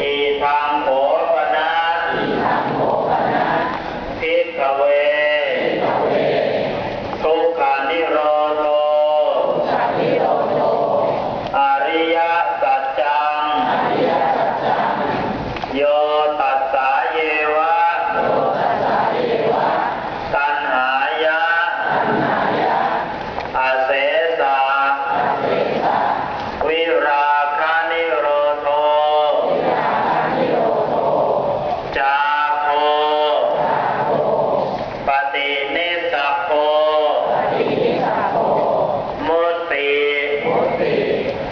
อีทังโหปนะทิกเว ทุกานิโรโทอริยสัจจัง Amém.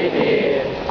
we.